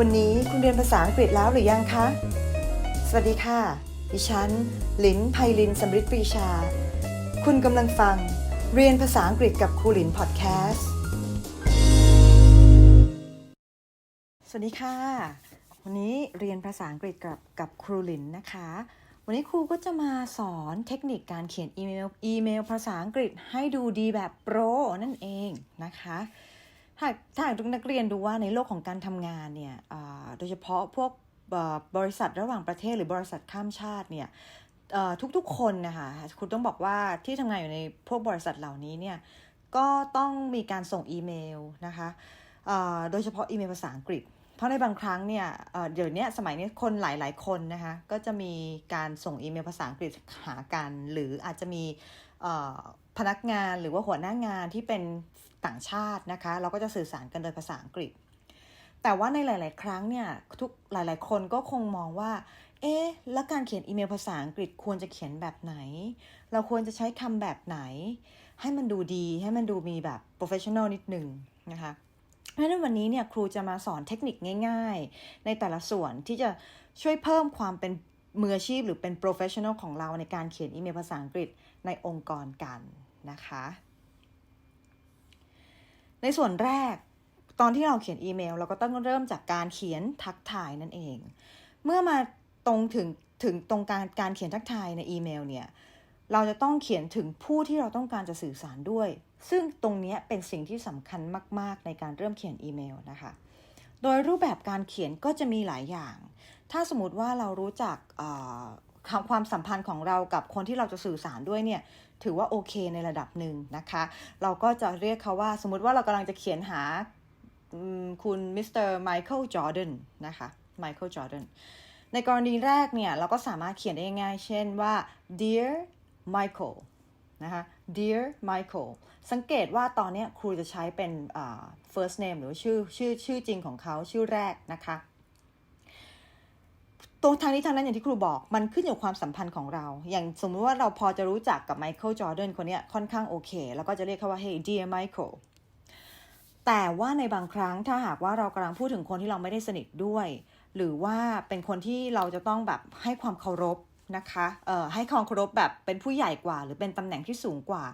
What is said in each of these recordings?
วันนี้คุณเรียนภาษาอังกฤษแล้วหรือยังคะ สวัสดีค่ะ ดิฉัน ลินไพลินสมฤทธิ์ปรีชา คุณกำลังฟัง เรียนภาษาอังกฤษกับครูหลินพอดแคสต์ สวัสดีค่ะ วันนี้เรียนภาษาอังกฤษกับกับครูหลินนะคะ วันนี้ครูก็จะมาสอนเทคนิคการเขียนอีเมล อีเมลภาษาอังกฤษให้ดูดีแบบโปรนั่นเองนะคะ ถ้าถ้าหากทุกนักเรียนดูว่าในโลกของการทำงานเนี่ยโดยเฉพาะพวกบริษัทระหว่างประเทศหรือบริษัทข้ามชาติเนี่ยทุกๆคนนะคะคุณต้องบอกว่าที่ทำงานอยู่ในพวกบริษัทเหล่านี้เนี่ยก็ต้องมีการส่งอีเมลนะคะโดยเฉพาะอีเมลภาษาอังกฤษ เพราะในบางครั้งเนี่ยเดี๋ยวนี้สมัยนี้คนหลาย ๆ คนนะคะก็จะมีการส่งอีเมลภาษาอังกฤษหากัน หรืออาจจะมีอ พนักงานหรือว่าหัวหน้างานที่เป็นต่างชาตินะคะ เราก็จะสื่อสารกันโดยภาษาอังกฤษ แต่ว่าในหลาย ๆ ครั้งเนี่ยทุกหลาย ๆ คนก็คงมองว่า เอ๊ะแล้วการเขียนอีเมลภาษาอังกฤษควรจะเขียนแบบไหน เราควรจะใช้คำแบบไหน ให้มันดูดีให้มันดูมีแบบ professional นิดนึงนะคะเพราะฉะนั้นวันนี้เนี่ยครูจะมาสอนเทคนิคง่าย ๆ ในแต่ละส่วนที่จะช่วยเพิ่มความเป็นมืออาชีพหรือเป็น professional ของเราในการเขียนอีเมลภาษาอังกฤษในองค์กรกัน นะคะ ในส่วนแรกตอนที่เราเขียนอีเมล เราก็ต้องเริ่มจากการเขียนทักทายนั่นเอง เมื่อมาตรงถึงถึงตรงการการเขียนทักทายในอีเมลเนี่ยเราจะต้องเขียนถึงผู้ที่เราต้องการจะสื่อสารด้วย ซึ่งตรงนี้เป็นสิ่งที่สำคัญมาก ๆ ในการเริ่มเขียนอีเมลนะคะ โดยรูปแบบการเขียนก็จะมีหลายอย่าง ถ้าสมมติว่าเรารู้จักความสัมพันธ์ของเรากับคนที่เราจะสื่อสารด้วยเนี่ย ถือว่าโอเคในระดับหนึ่งนะคะ เราก็จะเรียกเขาว่าสมมติว่าเรากำลังจะเขียนหาคุณมิสเตอร์ไมเคิลจอร์แดนนะคะไมเคิลจอร์แดนในกรณีแรกเนี่ย เราก็สามารถเขียนได้ง่ายเช่นว่า dear Michael นะคะ dear Michael สังเกตว่าตอนเนี้ยครูจะใช้เป็น first name หรือว่าชื่อชื่อชื่อจริงของเขาชื่อแรกนะคะ ตรงทางนี้ทางนั้นอย่างที่ครูบอกมันขึ้นอยู่ความสัมพันธ์ของเรา อย่างสมมติว่าเราพอจะรู้จักกับไมเคิลจอร์แดนคนนี้ค่อนข้างโอเค แล้วก็จะเรียกเขาว่า hey dear Michael แต่ว่าในบางครั้งถ้าหากว่าเรากำลังพูดถึงคนที่เราไม่ได้สนิทด้วย หรือว่าเป็นคนที่เราจะต้องแบบให้ความเคารพนะคะเอ่อให้ความเคารพแบบเป็นผู้ใหญ่กว่า หรือเป็นตำแหน่งที่สูงกว่า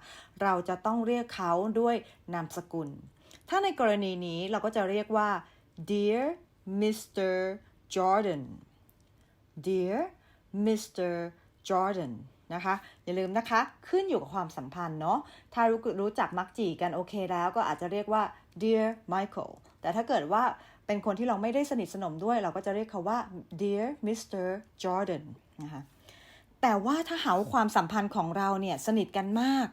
เราจะต้องเรียกเขาด้วยนามสกุล ถ้าในกรณีนี้เราก็จะเรียกว่า dear Mr. Jordan Dear Mr. Jordan นะคะ อย่าลืมนะคะ ขึ้นอยู่กับความสัมพันธ์เนาะ ถ้ารู้รู้จักมักจีกันโอเคแล้วก็อาจจะเรียกว่า Dear Michael แต่ถ้าเกิดว่าเป็นคนที่เราไม่ได้สนิทสนมด้วย เราก็จะเรียกเขาว่า Dear Mr. Jordan นะคะ แต่ว่าถ้าหาวความสัมพันธ์ของเราเนี่ยสนิทกันมาก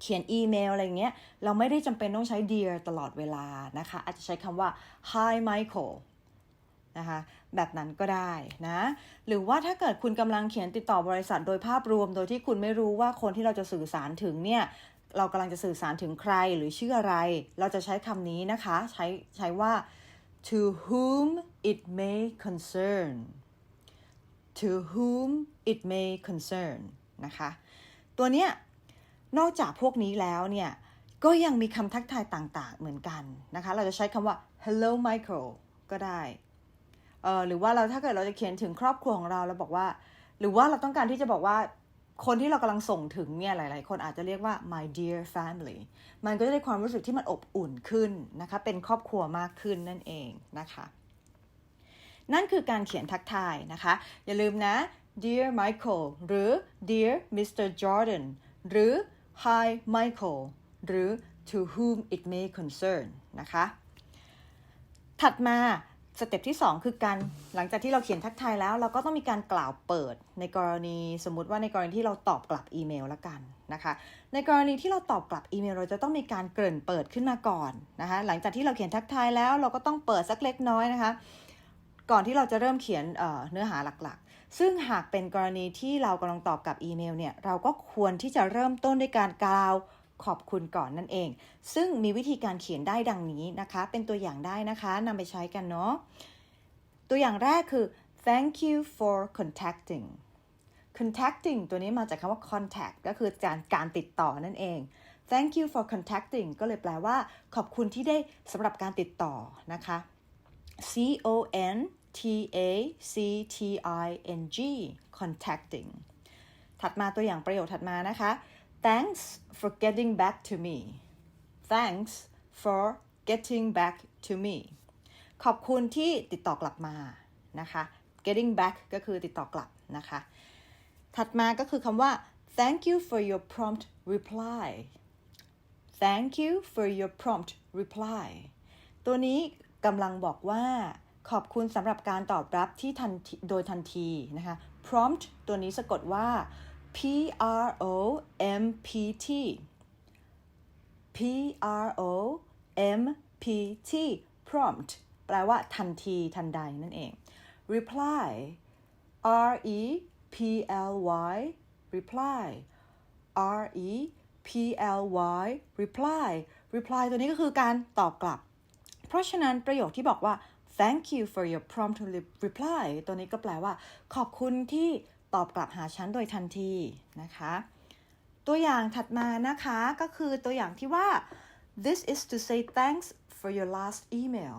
เขียนอีเมลอะไรเงี้ย เราไม่ได้จำเป็นต้องใช้ dear ตลอดเวลานะคะ อาจจะใช้คำว่า hi Michael นะคะแบบนั้นก็ได้นะหรือว่าถ้าเกิดคุณกำลังเขียนติดต่อบริษัทโดยภาพรวม โดยที่คุณไม่รู้ว่าคนที่เราจะสื่อสารถึงเนี่ยเรากำลังจะสื่อสารถึงใครหรือชื่ออะไร เราจะใช้คำนี้นะคะ ใช้ใช้ว่า to whom it may concern to whom it may concern นะคะ ตัวเนี้ยนอกจากพวกนี้แล้วเนี่ยก็ยังมีคำทักทายต่างๆเหมือนกันนะคะ เราจะใช้คำว่า hello Michael ก็ได้ เออหรือว่าเราถ้าเกิดเราจะเขียนถึงครอบครัวของเราแล้วบอกว่า หรือว่าเราต้องการที่จะบอกว่าคนที่เรากำลังส่งถึงเนี่ยหลาย ๆ คนอาจจะเรียกว่า my dear family มันก็จะได้ความรู้สึกที่มันอบอุ่นขึ้นนะคะ เป็นครอบครัวมากขึ้นนั่นเองนะคะ นั่นคือการเขียนทักทายนะคะ อย่าลืมนะ dear Michael หรือ dear Mr. Jordan หรือ hi Michael หรือ to whom it may concern นะคะ ถัดมา สเต็ปที่ 2 คือการหลังจากที่เราเขียนทักทายแล้ว เราก็ต้องมีการกล่าวเปิดในกรณีสมมุติว่าในกรณีที่เราตอบกลับอีเมลละกันนะคะ ในกรณีที่เราตอบกลับอีเมล เราจะต้องมีการเกริ่นเปิดขึ้นมาก่อนนะคะหลังจากที่เราเขียนทักทายแล้ว เราก็ต้องเปิดสักเล็กน้อยนะคะ ก่อนที่เราจะเริ่มเขียนเเนื้อหาหลักๆ ซึ่งหากเป็นกรณีที่เรากำลังตอบกลับอีเมลเนี่ยเราก็ควรที่จะเริ่มต้นด้วยการกล่าว ขอบคุณก่อนนั่นเอง ซึ่งมีวิธีการเขียนได้ดังนี้นะคะ เป็นตัวอย่างได้นะคะนำไปใช้กันเนาะตัวอย่างแรกคือ thank you for contacting contacting ตัวนี้มาจากคำว่า contact ก็คือการการติดต่อนั่นเอง thank you for contacting ก็เลยแปลว่าขอบคุณที่ได้สำหรับการติดต่อนะคะ C O N T A C T I N G contacting ถัดมาตัวอย่างประโยคถัดมานะคะ thanks for getting back to me thanks for getting back to me ขอบคุณที่ติดต่อกลับมานะคะ getting back ก็คือติดต่อกลับนะคะ ถัดมาก็คือคำว่า thank you for your prompt reply thank you for your prompt reply ตัวนี้กำลังบอกว่าขอบคุณสำหรับการตอบรับที่ทันทีโดยทันทีนะคะ prompt ตัวนี้สะกดว่า P R O M P T P R O M P T prompt แปลว่าทันทีทันใดนั่นเอง reply R E P L Y reply R E P L Y reply reply ตัวนี้ก็คือการตอบกลับ เพราะฉะนั้นประโยคที่บอกว่า thank you for your prompt reply ตัวนี้ก็แปลว่า ขอบคุณที่ ตอบกลับหาฉันโดยทันทีนะคะ ตัวอย่างถัดมานะคะก็คือตัวอย่างที่ว่า this is to say thanks for your last email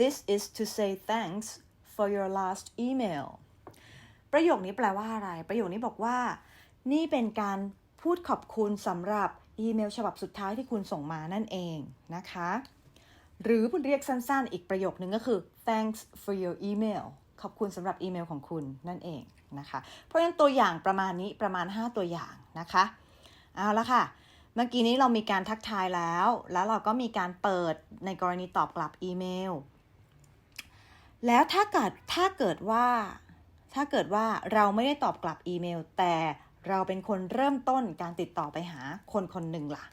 this is to say thanks for your last email ประโยคนี้แปลว่าอะไร ประโยคนี้บอกว่า นี่เป็นการพูดขอบคุณสำหรับอีเมลฉบับสุดท้ายที่คุณส่งมานั่นเองนะคะ หรือเรียกสั้นๆ อีกประโยคนึงก็คือ thanks for your email ขอบคุณสำหรับอีเมลของคุณนั่นเองนะคะ เพราะฉะนั้นตัวอย่างประมาณนี้ประมาณ 5 ตัวอย่างนะคะเอาละค่ะ เมื่อกี้นี้เรามีการทักทายแล้ว แล้วเราก็มีการเปิดในกรณีตอบกลับอีเมล แล้วถ้าเกิดถ้าเกิดว่า ถ้าเกิดว่าเราไม่ได้ตอบกลับอีเมล แต่เราเป็นคนเริ่มต้นการติดต่อไปหาคนคนหนึ่งล่ะ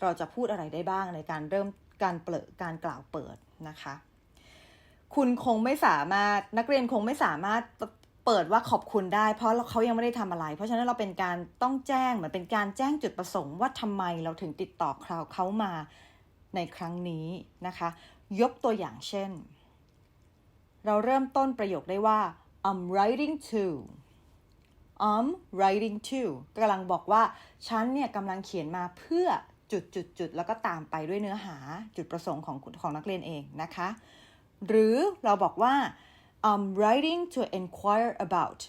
เราจะพูดอะไรได้บ้างในการเริ่มการเปิดการกล่าวเปิดนะคะ คุณคงไม่สามารถนักเรียนคงไม่สามารถเปิดว่าขอบคุณได้ เพราะเขายังไม่ได้ทำอะไร เพราะฉะนั้นเราเป็นการต้องแจ้งเหมือนเป็นการแจ้งจุดประสงค์ว่าทำไมเราถึงติดต่อเขาวเขามาในครั้งนี้นะคะ ยกตัวอย่างเช่น เราเริ่มต้นประโยคได้ว่า I'm writing to I'm writing to กำลังบอกว่า ฉันเนี่ยกำลังเขียนมาเพื่อจุดจุดจุดแล้วก็ตามไปด้วยเนื้อหาจุดประสงค์ของของนักเรียนเองนะคะ หรือเราบอกว่า I'm writing to inquire about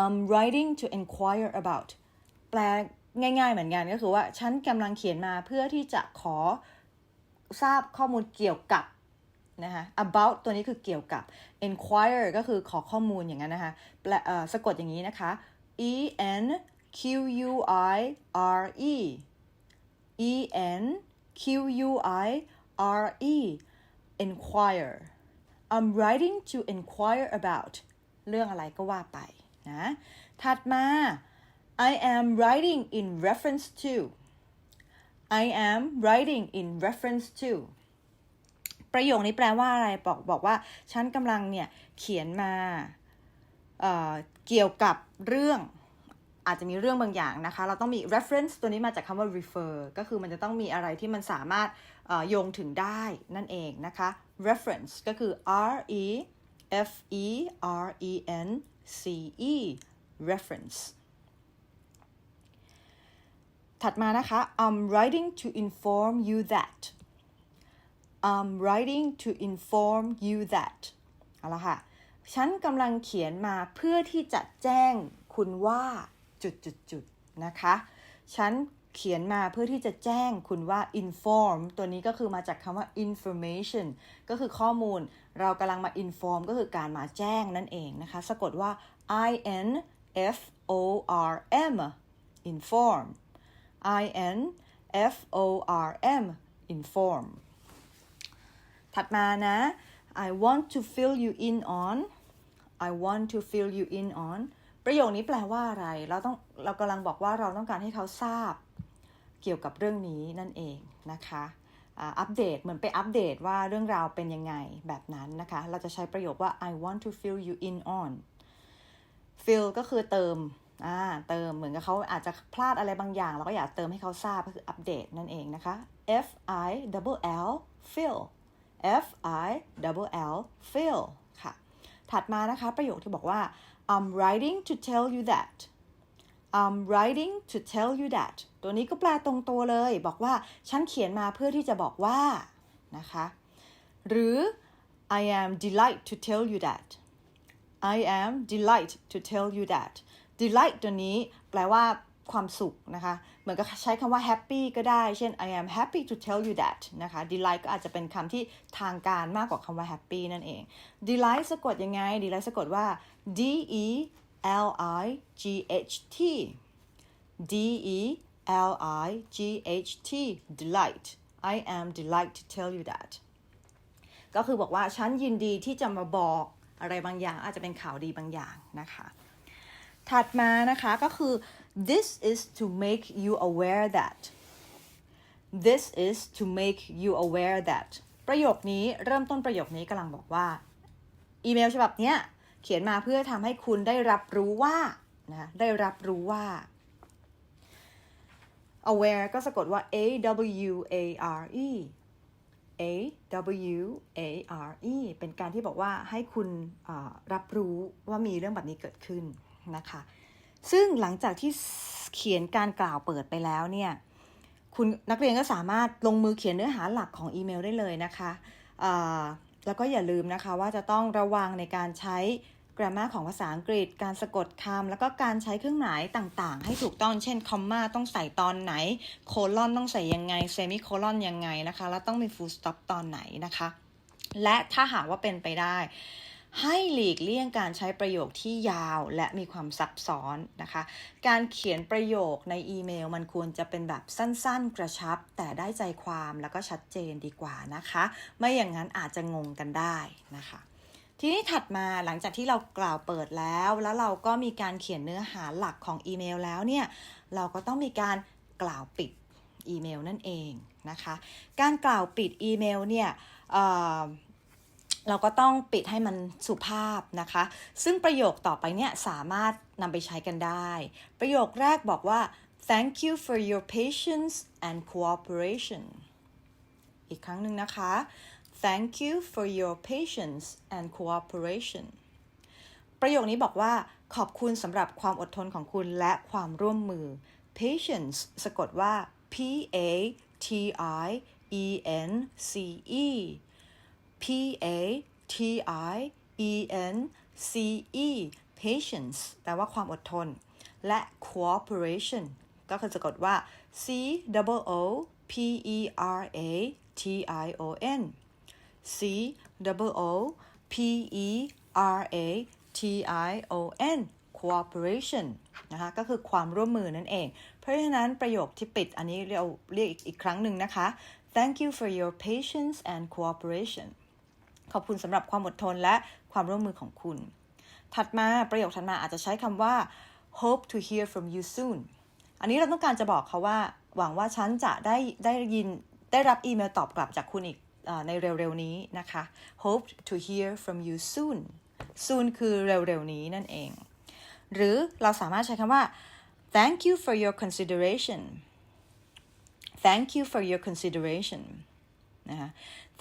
I'm writing to inquire about แปลง่ายๆเหมือนกันก็คือว่า ฉันกำลังเขียนมาเพื่อที่จะขอทราบข้อมูลเกี่ยวกับนะคะ about ตัวนี้คือเกี่ยวกับ inquire ก็คือขอข้อมูลอย่างนั้นนะคะแปลสะกดอย่างนี้นะคะ e n q u i r e e n q u i r e inquire I'm writing to inquire about เรื่องอะไรก็ว่าไปนะ ถัดมา I am writing in reference to I am writing in reference to ประโยคนี้แปลว่าอะไรบอกบอกว่า ฉันกำลังเนี่ย เขียนมาเเกี่ยวกับเรื่อง อาจจะมีเรื่องบางอย่างนะคะ เราต้องมี reference ตัวนี้มาจากคำว่า refer ก็คือมันจะต้องมีอะไรที่มันสามารถโยงถึงได้นั่นเองนะคะ reference ก็คือ r e f e r e n c e reference ถัดมานะคะ I'm writing to inform you that I'm writing to inform you that เอาละค่ะ ฉันกำลังเขียนมาเพื่อที่จะแจ้งคุณว่า จุดจุดจุดนะคะ ฉันเขียนมาเพื่อที่จะแจ้งคุณว่า inform ตัวนี้ก็คือมาจากคำว่า information ก็คือข้อมูล เรากำลังมา inform ก็คือการมาแจ้งนั่นเองนะคะ สะกดว่า i n f o r m inform i n f o r m inform ถัดมานะ I want to fill you in on I want to fill you in on ประโยคนี้แปลว่าอะไร เราต้องเรากำลังบอกว่าเราต้องการให้เขาทราบเกี่ยวกับเรื่องนี้นั่นเองนะคะอัปเดตเหมือนไปอัปเดตว่าเรื่องราวเป็นยังไงแบบนั้นนะคะ เราจะใช้ประโยคว่า I want to fill you in on fill ก็คือเติมอ่าเติมเหมือนกับเขาอาจจะพลาดอะไรบางอย่าง เราก็อยากเติมให้เขาทราบก็คืออัปเดตนั่นเองนะคะ F I double L fill F I double L fill ค่ะ ถัดมานะคะประโยคที่บอกว่า I'm writing to tell you that I'm writing to tell you that ตัวนี้ก็แปลตรงตัวเลย บอกว่าฉันเขียนมาเพื่อที่จะบอกว่านะคะหรือ I am delight to tell you that I am delight to tell you that delight ตัวนี้แปลว่า ความสุขนะคะ เหมือนกับใช้คำว่า happy ก็ได้ เช่น I am happy to tell you that นะคะ delight ก็อาจจะเป็นคำที่ทางการมากกว่าคำว่า happy นั่นเอง delight สะกดยังไง delight สะกดว่า d e l i g h t d e l i g h t delight I am delight to tell you that ก็คือบอกว่าฉันยินดีที่จะมาบอกอะไรบางอย่าง อาจจะเป็นข่าวดีบางอย่างนะคะ ถัดมานะคะก็คือ this is to make you aware that this is to make you aware that ประโยคนี้เริ่มต้นประโยคนี้กำลังบอกว่า อีเมลฉบับเนี้ยเขียนมาเพื่อทำให้คุณได้รับรู้ว่านะคะได้รับรู้ว่า aware ก็สะกดว่า a w a r e a w a r e เป็นการที่บอกว่าให้คุณรับรู้ว่ามีเรื่องแบบนี้เกิดขึ้นนะคะ ซึ่งหลังจากที่เขียนการกล่าวเปิดไปแล้วเนี่ยคุณนักเรียนก็สามารถลงมือเขียนเนื้อหาหลักของอีเมลได้เลยนะคะแล้วก็อย่าลืมนะคะว่าจะต้องระวังในการใช้ grammar ของภาษาอังกฤษ การสะกดคำแล้วก็การใช้เครื่องหมายต่างๆ ให้ถูกต้องเช่นคอมมาต้องใส่ตอนไหน โคลอนต้องใส่ยังไงเซมิโคลอนยังไงนะคะ แล้วต้องมี full stop ตอนไหนนะคะ และถ้าหากว่าเป็นไปได้ ให้หลีกเลี่ยงการใช้ประโยคที่ยาวและมีความซับซ้อนนะคะ การเขียนประโยคในอีเมลมันควรจะเป็นแบบสั้นๆ กระชับ แต่ได้ใจความแล้วก็ชัดเจนดีกว่านะคะ ไม่อย่างนั้นอาจจะงงกันได้นะคะทีนี้ถัดมาหลังจากที่เรากล่าวเปิดแล้ว แล้วเราก็มีการเขียนเนื้อหาหลักของอีเมลแล้วเนี่ยเราก็ต้องมีการกล่าวปิดอีเมลนั่นเองนะคะ การกล่าวปิดอีเมลเนี่ย เราก็ต้องปิดให้มันสุภาพนะคะ ซึ่งประโยคต่อไปเนี่ยสามารถนำไปใช้กันได้ ประโยคแรกบอกว่า thank you for your patience and cooperation อีกครั้งหนึ่งนะคะ thank you for your patience and cooperation ประโยคนี้บอกว่า ขอบคุณสำหรับความอดทนของคุณและความร่วมมือ patience สะกดว่า p a t i e n c e p a t i e n c e patience แปลว่าความอดทน และ cooperation ก็คือสะกดว่า c o o p e r a t i o n C O O P E R A T I O N cooperation นะคะก็คือความร่วมมือนั่นเอง เพราะฉะนั้นประโยคที่ปิดอันนี้เราเรียกอีกครั้งหนึ่งนะคะ Thank you for your patience and cooperation ขอบคุณสำหรับความอดทนและความร่วมมือของคุณ ถัดมาประโยคถัดมาอาจจะใช้คำว่า hope to hear from you soon อันนี้เราต้องการจะบอกเขาว่า หวังว่าฉันจะได้ได้ยินได้รับอีเมลตอบกลับจากคุณอีกในเร็วๆนี้นะคะ hope to hear from you soon soon คือเร็วๆนี้นั่นเอง หรือเราสามารถใช้คำว่า thank you for your consideration thank you for your consideration นะคะ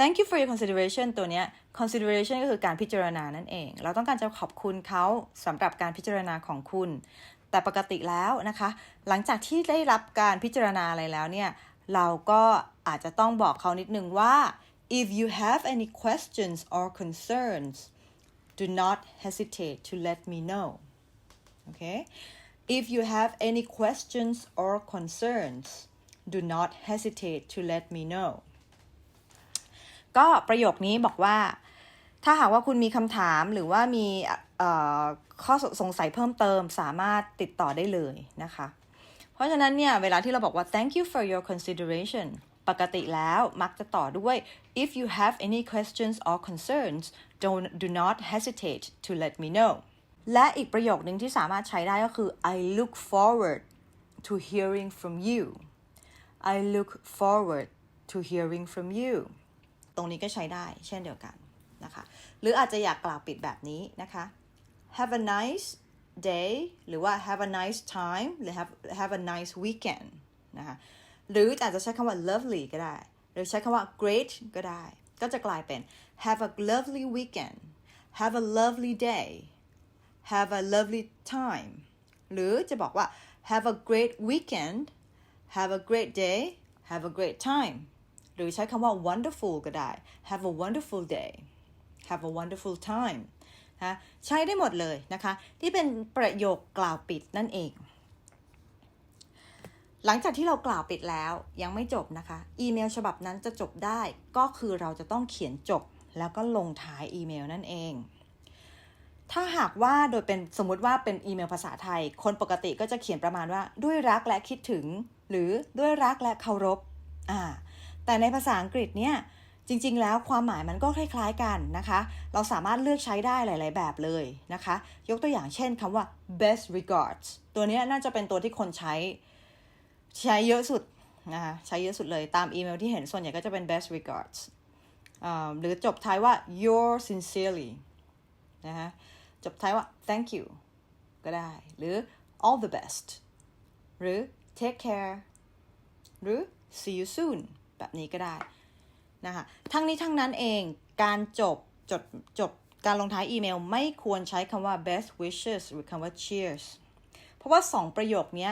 thank you for your consideration ตัวเนี้ย consideration ก็คือการพิจารณานั่นเอง เราต้องการจะขอบคุณเขาสำหรับการพิจารณาของคุณ แต่ปกติแล้วนะคะ หลังจากที่ได้รับการพิจารณาอะไรแล้วเนี่ย เราก็อาจจะต้องบอกเขานิดนึงว่า if you have any questions or concerns do not hesitate to let me know okay if you have any questions or concerns do not hesitate to let me know ก็ประโยคนี้บอกว่า ถ้าหากว่าคุณมีคำถามหรือว่ามีข้อสงสัยเพิ่มเติมสามารถติดต่อได้เลยนะคะ เพราะฉะนั้นเนี่ย เวลาที่เราบอกว่า thank you for your consideration ปกติแล้วมักจะต่อด้วย if you have any questions or concerns don't do not hesitate to let me know และอีกประโยคหนึ่งที่สามารถใช้ได้ก็คือ I look forward to hearing from you I look forward to hearing from you ตรงนี้ก็ใช้ได้เช่นเดียวกันนะคะ หรืออาจจะอยากกล่าวปิดแบบนี้นะคะ have a nice day หรือว่า have a nice time หรือ have have a nice weekend นะคะ หรืออาจจะใช้คำว่า lovely ก็ได้ หรือใช้คำว่า great ก็ได้ ก็จะกลายเป็น have a lovely weekend have a lovely day have a lovely time หรือจะบอกว่า have a great weekend have a great day have a great time หรือใช้คำว่า wonderful ก็ได้ have a wonderful day have a wonderful time นะใช้ได้หมดเลยนะคะ ที่เป็นประโยคกล่าวปิดนั่นเอง หลังจากที่เรากล่าวปิดแล้วยังไม่จบนะคะ อีเมลฉบับนั้นจะจบได้ก็คือเราจะต้องเขียนจบแล้วก็ลงท้ายอีเมลนั่นเอง ถ้าหากว่าโดยเป็นสมมุติว่าเป็นอีเมลภาษาไทย คนปกติก็จะเขียนประมาณว่าด้วยรักและคิดถึง หรือด้วยรักและเคารพอ่า แต่ในภาษาอังกฤษเนี่ยจริงๆ แล้วความหมายมันก็คล้ายๆกันนะคะ เราสามารถเลือกใช้ได้หลายๆ แบบเลยนะคะ ยกตัวอย่างเช่นคำว่า best regards ตัวนี้น่าจะเป็นตัวที่คนใช้ใช้เยอะสุดนะคะใช้เยอะสุดเลยตามอีเมลที่เห็นส่วนใหญ่ก็จะเป็น best regards หรือจบท้ายว่า your sincerely นะคะจบท้ายว่า thank you ก็ได้ หรือ all the best หรือ take care หรือ see you soon แบบนี้ก็ได้นะคะทั้งนี้ทั้งนั้นเองการจบจดจบการลงท้ายอีเมลไม่ควรใช้คำว่า best wishes หรือคำว่า cheers เพราะว่าสองประโยคนี้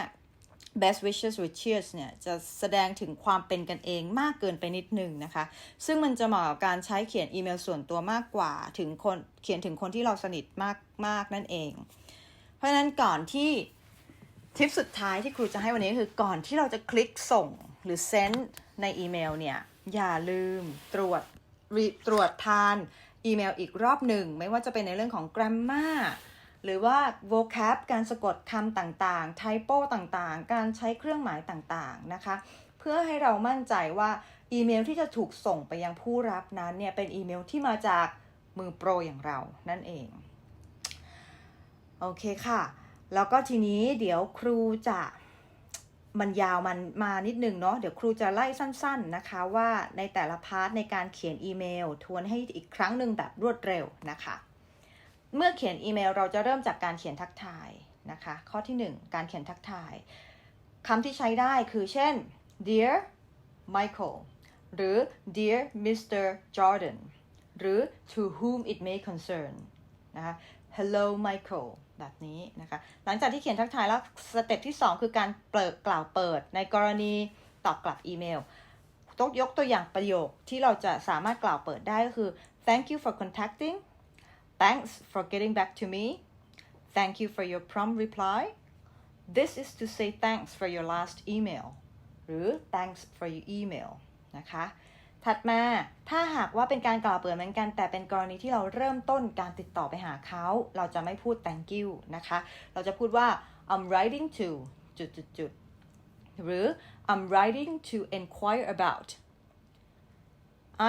best wishes with cheers เนี่ยจะแสดงถึงความเป็นกันเองมากเกินไปนิดนึงนะคะ ซึ่งมันจะเหมาะกับการใช้เขียนอีเมลส่วนตัวมากกว่าถึงคนเขียนถึงคนที่เราสนิทมากมากนั่นเอง เพราะฉะนั้นก่อนที่ทิปสุดท้ายที่ครูจะให้วันนี้คือก่อนที่เราจะคลิกส่งหรือ send ในอีเมลเนี่ยอย่าลืมตรวจรตรวจทานอีเมลอีกรอบหนึ่ง ไม่ว่าจะเป็นในเรื่องของ grammar หรือว่า vocab การสะกดคำต่างๆ typo ต่างๆ การใช้เครื่องหมายต่างๆ นะคะ เพื่อให้เรามั่นใจว่าอีเมลที่จะถูกส่งไปยังผู้รับนั้นเนี่ยเป็นอีเมลที่มาจากมือโปรอย่างเรานั่นเอง โอเคค่ะ แล้วก็ทีนี้เดี๋ยวครูจะ มันยาวมันมานิดนึงเนาะเดี๋ยวครูจะไล่สั้น ๆนะคะว่าในแต่ละพาร์ทในการเขียนอีเมล ทวนให้อีกครั้งหนึ่งแบบรวดเร็วนะคะ เมื่อเขียนอีเมลเราจะเริ่มจากการเขียนทักทายนะคะ ข้อที่ 1 การเขียนทักทายคำที่ใช้ได้คือเช่น dear Michael หรือ dear Mr. Jordan หรือ to whom it may concern นะคะ hello Michael แบบนี้นะคะ หลังจากที่เขียนทักทายแล้วสเต็ปที่ 2 คือการเปิดกล่าวเปิด ในกรณีตอบกลับอีเมลต้องยกตัวอย่างประโยคที่เราจะสามารถกล่าวเปิดได้ก็คือ thank you for contacting Thanks for getting back to me. Thank you for your prompt reply. This is to say thanks for your last email หรือ thanks for your email นะคะ ถัดมาถ้าหากว่าเป็นการกล่าวเปิดเหมือนกัน แต่เป็นกรณีที่เราเริ่มต้นการติดต่อไปหาเขา เราจะไม่พูด thank you นะคะ เราจะพูดว่า I'm writing to จุดจุดจุดหรือ I'm writing to inquire about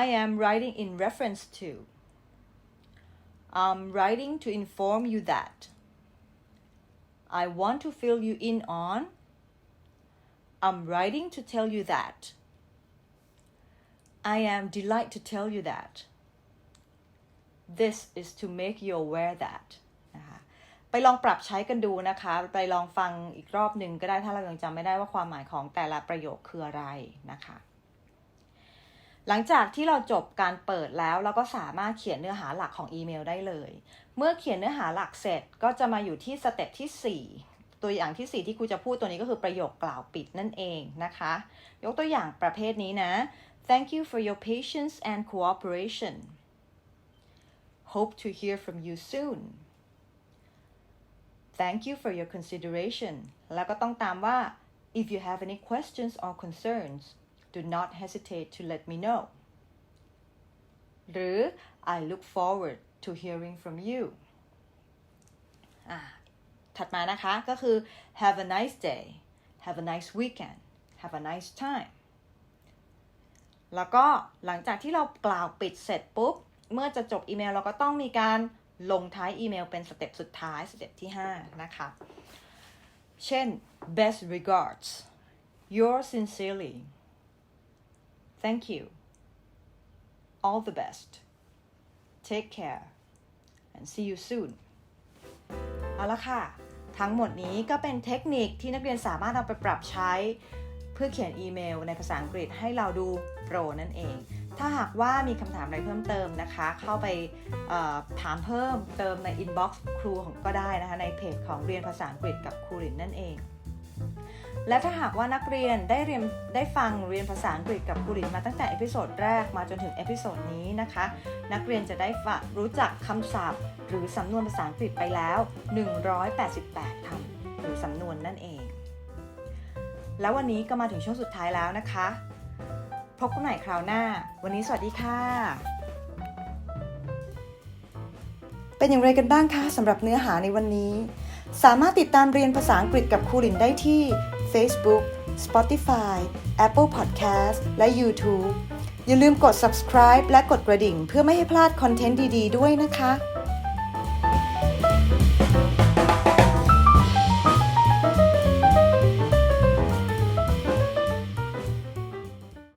I am writing in reference to I'm writing to inform you that I want to fill you in on I'm writing to tell you that I am delighted to tell you that this is to make you aware that นะคะไปลองปรับใช้กันดูนะคะ ไปลองฟังอีกรอบหนึ่งก็ได้ถ้าเรายังจำไม่ได้ว่าความหมายของแต่ละประโยคคืออะไรนะคะ หลังจากที่เราจบการเปิดแล้วเราก็สามารถเขียนเนื้อหาหลักของอีเมลได้เลย เมื่อเขียนเนื้อหาหลักเสร็จก็จะมาอยู่ที่สเต็ปที่ 4 ตัวอย่างที่ 4 ที่ครูจะพูดตัวนี้ก็คือประโยคกล่าวปิดนั่นเองนะคะ ยกตัวอย่างประเภทนี้นะ Thank you for your patience and cooperation Hope to hear from you soon Thank you for your consideration แล้วก็ต้องตามว่า If you have any questions or concerns do not hesitate to let me know หรือ I look forward to hearing from you อ่าถัดมานะคะก็คือ have a nice day have a nice weekend have a nice time แล้วก็หลังจากที่เรากล่าวปิดเสร็จปุ๊บ เมื่อจะจบอีเมลเราก็ต้องมีการลงท้ายอีเมลเป็นสเต็ปสุดท้ายสเต็ปที่ 5 นะคะ เช่น best regards yours sincerely thank you all the best take care and see you soon เอาละค่ะ ทั้งหมดนี้ก็เป็นเทคนิคที่นักเรียนสามารถเอาไปปรับใช้ พื่อเขียนอีเมลในภาษาอังกฤษให้เราดูโปรนั่นเอง ถ้าหากว่ามีคำถามอะไรเพิ่มเติมนะคะ เข้าไปเอ่อถามเพิ่มเติมในอินบ็อกซ์ครูของก็ได้นะคะ ในเพจของเรียนภาษาอังกฤษกับครูหลินนั่นเองและถ้าหากว่านักเรียนได้เรียนได้ฟังเรียนภาษาอังกฤษกับครูหลินมาตั้งแต่เอพิโซดแรกมาจนถึงเอพิโซดนี้นะคะ นักเรียนจะได้ฝรู้จักคำศัพท์ หรือสำนวนภาษาอังกฤษไปแล้ว 188คำหรือสำนวนนั่นเอง แล้ววันนี้ก็มาถึงช่วงสุดท้ายแล้วนะคะ พบกันใหม่คราวหน้า วันนี้สวัสดีค่ะ เป็นอย่างไรกันบ้างคะสำหรับเนื้อหาในวันนี้ สามารถติดตามเรียนภาษาอังกฤษกับครูหลินได้ที่ Facebook, Spotify, Apple Podcast และ YouTube อย่าลืมกด subscribe และกดกระดิ่ง เพื่อไม่ให้พลาดคอนเทนต์ดี ๆ ด้วยนะคะ